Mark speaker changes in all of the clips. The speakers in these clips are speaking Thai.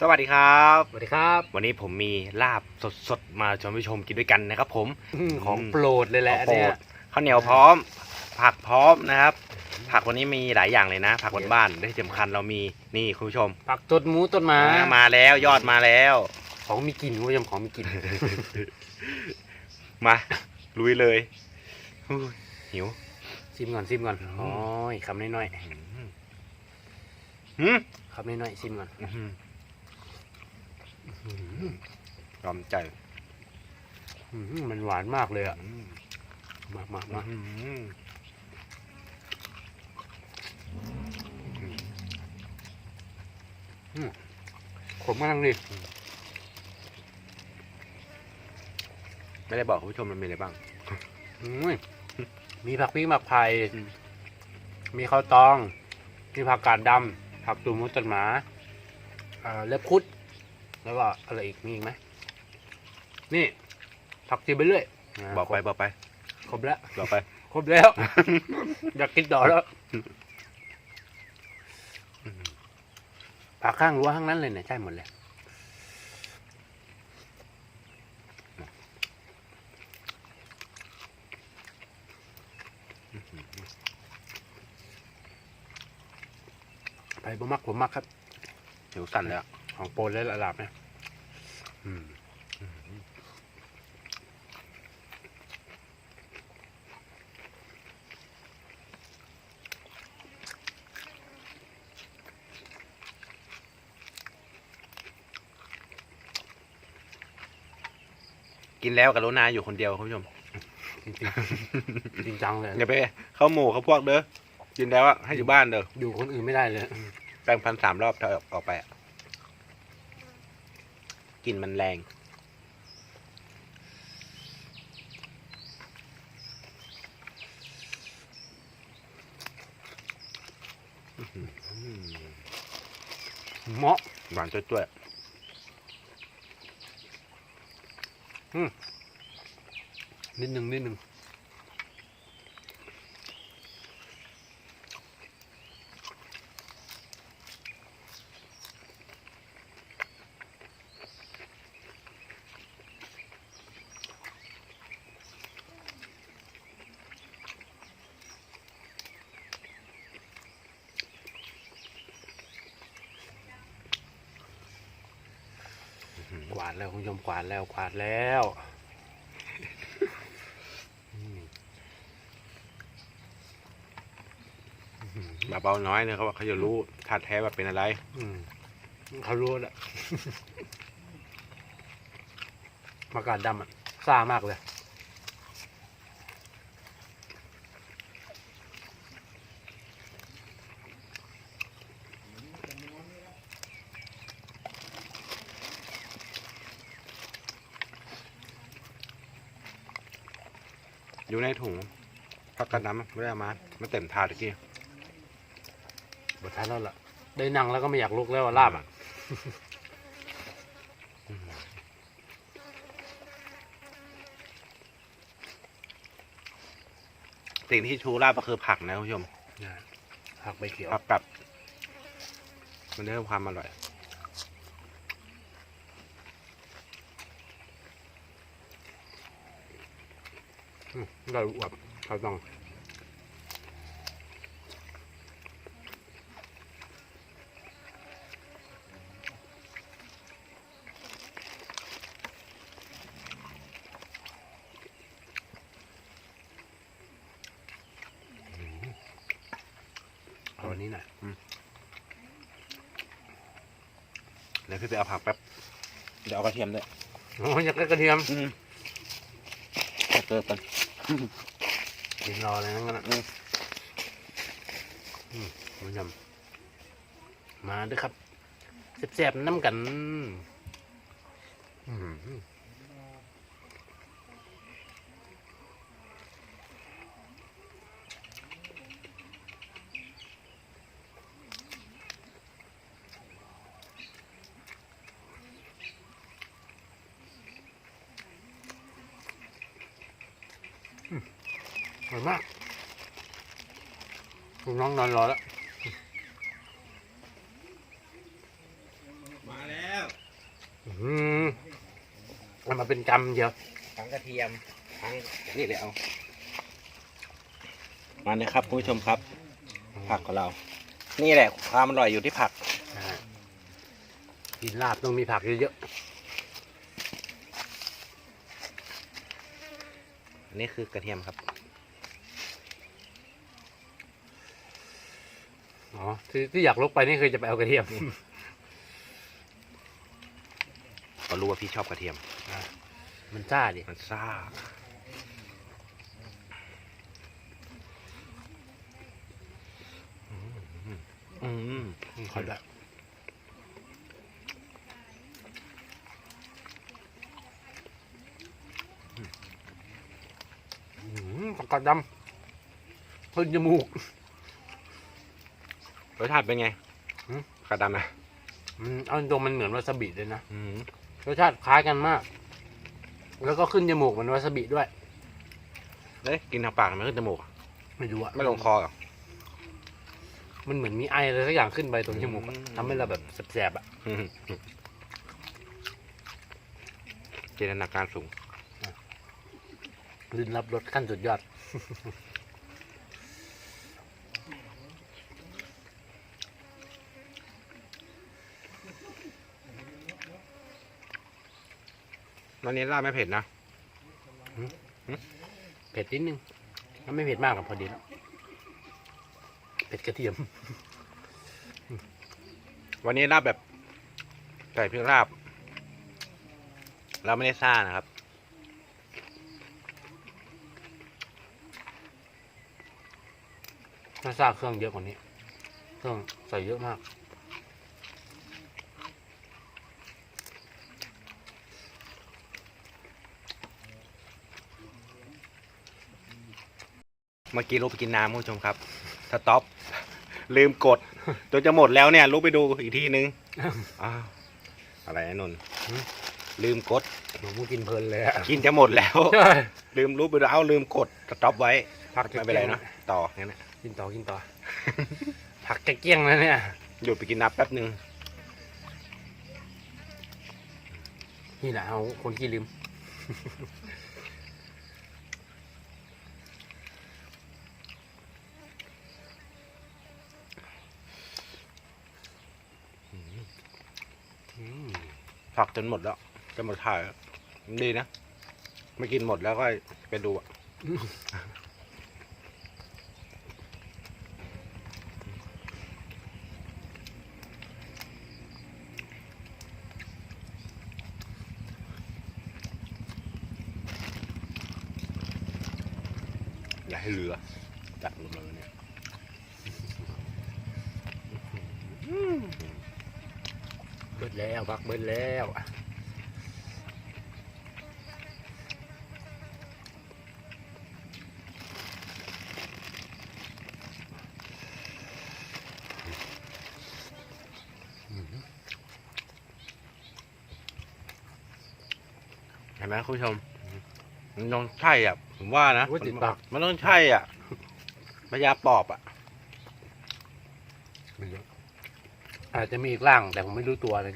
Speaker 1: สวัสดีครับ
Speaker 2: สวัสดีครับ
Speaker 1: วันนี้ผมมีลาบสดๆ มาชวนผู้ชมกินด้วยกันนะครับผม
Speaker 2: ของโปรดเลยแหละ
Speaker 1: ของโปร
Speaker 2: เนี่ย
Speaker 1: ดข้าวเหนียวพร้อม ผักพร้อมนะครับ ผักวันนี้มีหลายอย่างเลยนะ ผักบ้านๆได้สำคัญเรามีนี่คุณผู้ชม
Speaker 2: ผักต้นหมูต้นไม้
Speaker 1: มามาแล้วยอดมาแล้ว
Speaker 2: ของมีกลิ่นคุณผู้ชมของมีกลิ่น
Speaker 1: มาลุยเลยอุ้ยหิว
Speaker 2: ซิมก่อนซิมก่อน
Speaker 1: อืม
Speaker 2: โอ้ยคำน้อย
Speaker 1: หืม
Speaker 2: ๆคำน้อยๆซิมก่อน
Speaker 1: อื้อหือ ยอมใจ
Speaker 2: อื้อหือมันหวานมากเลยอะ
Speaker 1: อืม
Speaker 2: มามา
Speaker 1: อื้
Speaker 2: มา
Speaker 1: อหือ
Speaker 2: ขมมากเลย
Speaker 1: ไม่ได้บอกคุณผู้ชมมันมีอะไรบ้าง
Speaker 2: อุ้ยมีผักพริกผักไผ่
Speaker 1: อืม
Speaker 2: มีข้าวตอง มีผักกาดดำผักตูดหมูต้นหมาเอ่อเล็บคุด แล้วก็อะไรอีกมีอีกไหมนี่ผักจีไปเรื่อยา
Speaker 1: บอกไปบอกไป
Speaker 2: ครบแล้ว
Speaker 1: บอกไป
Speaker 2: ครบแล้ว อยากกินต่อแล้วปากข้างรั้วข้างนั้นเลยเนี่ยใช่หมดเลยไปบ่มักผมมักครับ
Speaker 1: หิวสั่นแล้ว
Speaker 2: ของโปรดเลยระดับเนี่ยอืม
Speaker 1: กินแล้วกับโรนาอยู่คนเดียวคุณผู้ชม
Speaker 2: จริงๆจริงจังเลย
Speaker 1: อย่าไปเข้าหมู่เขาพวกเด้อกินแล้วอะให้อยู่บ้านเด้อ
Speaker 2: อยู่คนอื่นไม่ได้เลย
Speaker 1: แปรงพันสามรอบถ้าออกไปอะ กลิ่นมันแรง
Speaker 2: เหมาะ
Speaker 1: หวานจ้วย
Speaker 2: นิดหนึ่งนิดหนึ่ง กวา ดแล้วคุณผู้ชมกวาดแล้วกวาดแล้วอืม
Speaker 1: ๆเบาๆน้อยเนี่ยเขาบอกเขาจะรู้ธาตุแท้ว่าเป็นอะไร
Speaker 2: อืมเขารู้แล้วมากาดดำอะซ่ามากเลย
Speaker 1: อยู่ในถุงพักกันน้ำไม่ได้เอามามันเต็มถาดตะกี้
Speaker 2: บทท้ายแล้วล่ะ ได้นั่งแล้วก็ไม่อยากลุกแล้วอะลาบอะ
Speaker 1: สิ่งที่ชูลาบก็คือผักนะคุณผู้ชม
Speaker 2: ผักใบเขียว
Speaker 1: ผักกับ มันเพิ่มความอร่อย
Speaker 2: อืมได้อวบเขาต้องเอาอันนี้หน่อย
Speaker 1: เดี๋ยวพี่ไปเอาผักแป๊บ เดี๋ยวเอากระเทียมด้วย
Speaker 2: โอ้ยอยากได้กระเทียม
Speaker 1: อืมเติมกัน
Speaker 2: กินรอเลยนั่นกันนะ
Speaker 1: อืม
Speaker 2: อืมคุณผู้ชมมาด้วยครับแซ่บๆน้ำกัน อืม ร่อยมากน้องนอนรอแล้ว
Speaker 1: มาแล้
Speaker 2: มันมาเป็นกำเดียว
Speaker 1: ทั้งกระเทียมทั้งนี่เลยเอา มาเลยครับคุณผู้ชมครับ ผักของเรา นี่แหละความอร่อยอยู่ที่ผัก
Speaker 2: อ่ากินลาบต้องมีผักเยอะ
Speaker 1: อันนี้คือกระเทียมครับ
Speaker 2: อ๋อที่ที่อยากลกไปนี่คือจะไปเอากระเทียม
Speaker 1: ก็รู้ว่าพี่ชอบกระเทียม
Speaker 2: มันซ่าดิ
Speaker 1: มันซ่า อืม
Speaker 2: ขอได้อืมผักกาดดำขึ้นจมูก
Speaker 1: รสชาติเป็นไง
Speaker 2: หืม
Speaker 1: กระดำนะ
Speaker 2: มันเอาตรงๆมันเหมือนวาซาบิเลยนะ
Speaker 1: อืม
Speaker 2: รสชาติคล้ายกันมาก แล้วก็ขึ้นจมูกเหมือนวาซาบิด้วย
Speaker 1: เอ้ยกินทางปากมันขึ้นจมูกอะ
Speaker 2: ไม่รู้อะ
Speaker 1: ไม่ลงคอหรอ
Speaker 2: มันเหมือนมีไออะไรสักอย่างขึ้นไปตรงจมูกอะ
Speaker 1: อืม
Speaker 2: ทำให้เราแบบแสบๆอะ
Speaker 1: อืมจินตนาการสูง
Speaker 2: ลิ้นรับรสขั้นสุดยอด
Speaker 1: วันนี้ลาบไม่เผ็ดนะ
Speaker 2: เผ็ดนิดนึงมันไม่เผ็ดมากหรอกพอดีแล้วเผ็ดกระเทียม
Speaker 1: วันนี้ลาบแบบใส่พริกลาบ เราไม่ได้ซ่านะครับ
Speaker 2: ถ้าซ่าเครื่องเยอะกว่านี้ เครื่องใส่เยอะมาก
Speaker 1: เมื่อกี้ลูกไปกินน้ำคุณผู้ชมครับสต็อปลืมกดจนจะหมดแล้วเนี่ยลูกไปดูอีกทีนึงอ้าวอะไรนะนนท์
Speaker 2: หืม
Speaker 1: ลืมกด
Speaker 2: หนูกินเพลินเลยอะ
Speaker 1: กินจะหมดแล้ว
Speaker 2: ใช่
Speaker 1: ลืมรู้ไปดูเอ้าลืมกดสต็อปไว้
Speaker 2: ผัก
Speaker 1: ไม่เป็นไรเนาะต่องั้นนะ
Speaker 2: กินต่อกินต่อ ผักจะเกลี้ยงแล้วเนี่ย
Speaker 1: หยุดไปกินน้ำแป๊บนึง
Speaker 2: นี่แหละเอาคนขี้ลืม
Speaker 1: ผักจนหมดแล้วจะหมดถ่ายแล้วดีนะ ไม่กินหมดแล้วก็ไปดูอะอย่าให้เหลือจัดหมดเนี่ย
Speaker 2: บิดแล้วพักเบิดแล้วอืม
Speaker 1: เห็นไหมคุณผู้ชม มันต้องใช่อะ ผมว่านะ
Speaker 2: โอ้ยติดปาก
Speaker 1: มันต้องใช่อะพยาปอบอะ
Speaker 2: ไม่รู้อ อาจจะมีอีกร่างแต่ผมไม่รู้ตัวเลย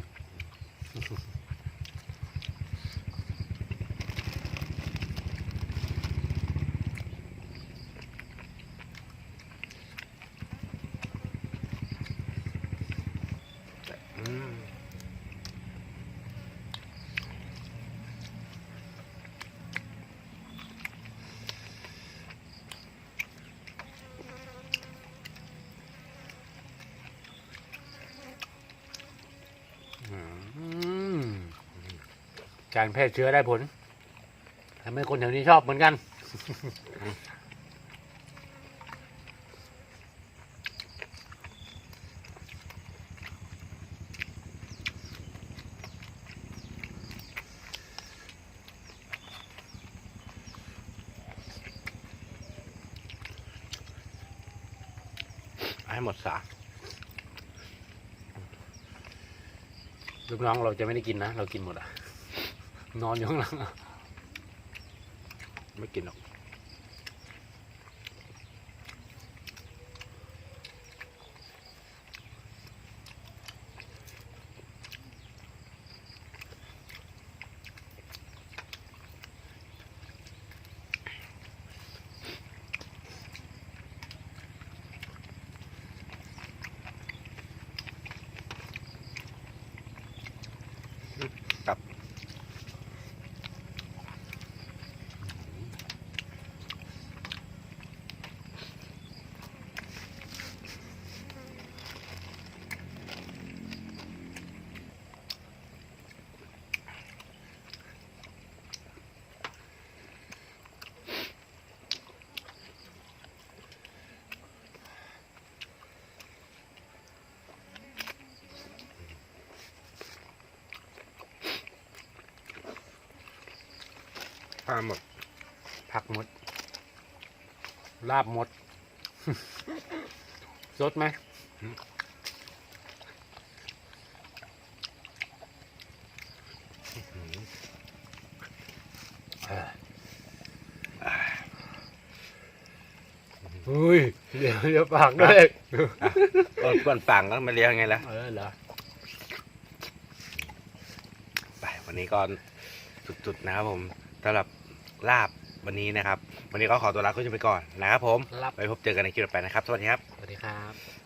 Speaker 1: อืม
Speaker 2: อืม การแพร่เชื้อได้ผลทำให้คนแถวนี้ชอบเหมือนกัน
Speaker 1: ให้หมดสา
Speaker 2: ลูกน้องเราจะไม่ได้กินนะ เรากินหมดอะ นอนอยู่ข้างหลัง
Speaker 1: ไม่กินหรอก ครับ ข้ามหมด
Speaker 2: ผักมด ลาบมด สดไหมอุ้ยเดี๋ยวเดี๋ยวปากด้วย
Speaker 1: เออก่อนฝั่งก็มาเลี้ยงไงล่ะ
Speaker 2: เออเหรอ
Speaker 1: ไปวันนี้ก็สุดๆนะครับผมสำหรับ ลาบวันนี้นะครับ วันนี้ก็ขอตัวลาคุณผู้ชมไปก่อนนะครับผม
Speaker 2: รับ
Speaker 1: ไว้พบเจอกันในคลิปต่อไปนะครับ สวัสดีครับ
Speaker 2: สวัสดีครับ